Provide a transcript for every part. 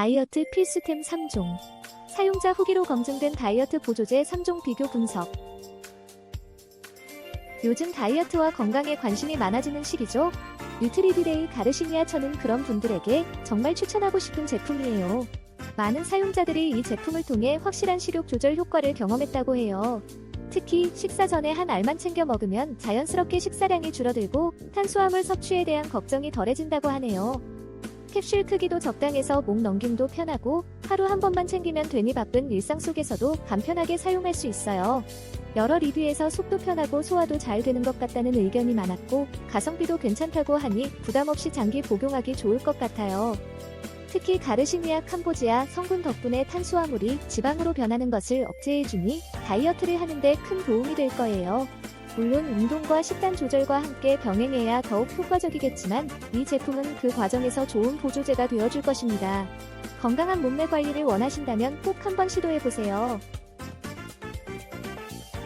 다이어트 필수템 3종. 사용자 후기로 검증된 다이어트 보조제 3종 비교 분석. 요즘 다이어트와 건강에 관심이 많아지는 시기죠. 뉴트리비데이 가르시니아처는 그런 분들에게 정말 추천하고 싶은 제품이에요. 많은 사용자들이 이 제품을 통해 확실한 식욕 조절 효과를 경험했다고 해요. 특히 식사 전에 한 알만 챙겨 먹으면 자연스럽게 식사량이 줄어들고 탄수화물 섭취에 대한 걱정이 덜해진다고 하네요. 캡슐 크기도 적당해서 목 넘김도 편하고 하루 한 번만 챙기면 되니 바쁜 일상 속에서도 간편하게 사용할 수 있어요. 여러 리뷰에서 속도 편하고 소화도 잘 되는 것 같다는 의견이 많았고 가성비도 괜찮다고 하니 부담 없이 장기 복용하기 좋을 것 같아요. 특히 가르시니아 캄보지아 성분 덕분에 탄수화물이 지방으로 변하는 것을 억제해주니 다이어트를 하는데 큰 도움이 될 거예요. 물론 운동과 식단 조절과 함께 병행해야 더욱 효과적이겠지만 이 제품은 그 과정에서 좋은 보조제가 되어줄 것입니다. 건강한 몸매 관리를 원하신다면 꼭 한번 시도해보세요.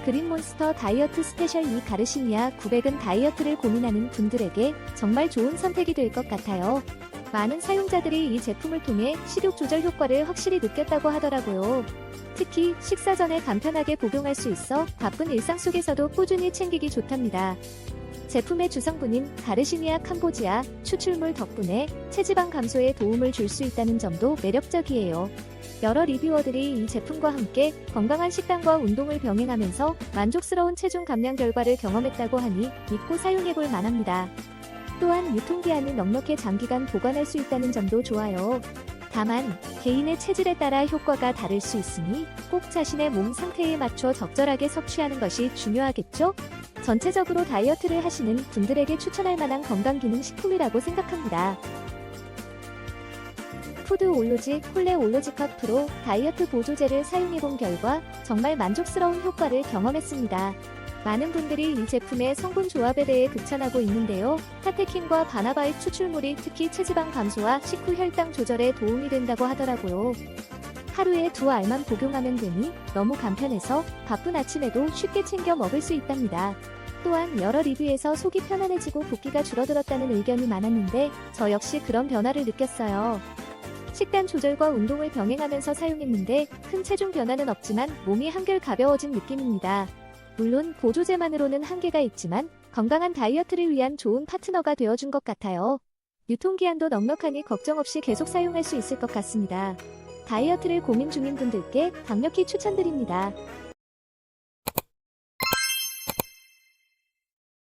그린몬스터 다이어트 스페셜 이 가르시니아 900은 다이어트를 고민하는 분들에게 정말 좋은 선택이 될 것 같아요. 많은 사용자들이 이 제품을 통해 식욕 조절 효과를 확실히 느꼈다고 하더라고요. 특히 식사 전에 간편하게 복용할 수 있어 바쁜 일상 속에서도 꾸준히 챙기기 좋답니다. 제품의 주성분인 가르시니아 캄보지아 추출물 덕분에 체지방 감소에 도움을 줄 수 있다는 점도 매력적이에요. 여러 리뷰어들이 이 제품과 함께 건강한 식단과 운동을 병행하면서 만족스러운 체중 감량 결과를 경험했다고 하니 믿고 사용해볼 만합니다. 또한 유통기한이 넉넉해 장기간 보관할 수 있다는 점도 좋아요. 다만 개인의 체질에 따라 효과가 다를 수 있으니 꼭 자신의 몸 상태에 맞춰 적절하게 섭취하는 것이 중요하겠죠? 전체적으로 다이어트를 하시는 분들에게 추천할 만한 건강기능식품이라고 생각합니다. 푸드 올로지 콜레 올로지컵 프로 다이어트 보조제를 사용해본 결과 정말 만족스러운 효과를 경험했습니다. 많은 분들이 이 제품의 성분 조합에 대해 극찬하고 있는데요. 카테킨과 바나바입 추출물이 특히 체지방 감소와 식후 혈당 조절에 도움이 된다고 하더라고요. 하루에 두 알만 복용하면 되니 너무 간편해서 바쁜 아침에도 쉽게 챙겨 먹을 수 있답니다. 또한 여러 리뷰에서 속이 편안해지고 붓기가 줄어들었다는 의견이 많았는데 저 역시 그런 변화를 느꼈어요. 식단 조절과 운동을 병행하면서 사용했는데 큰 체중 변화는 없지만 몸이 한결 가벼워진 느낌입니다. 물론 보조제만으로는 한계가 있지만 건강한 다이어트를 위한 좋은 파트너가 되어준 것 같아요. 유통기한도 넉넉하니 걱정 없이 계속 사용할 수 있을 것 같습니다. 다이어트를 고민 중인 분들께 강력히 추천드립니다.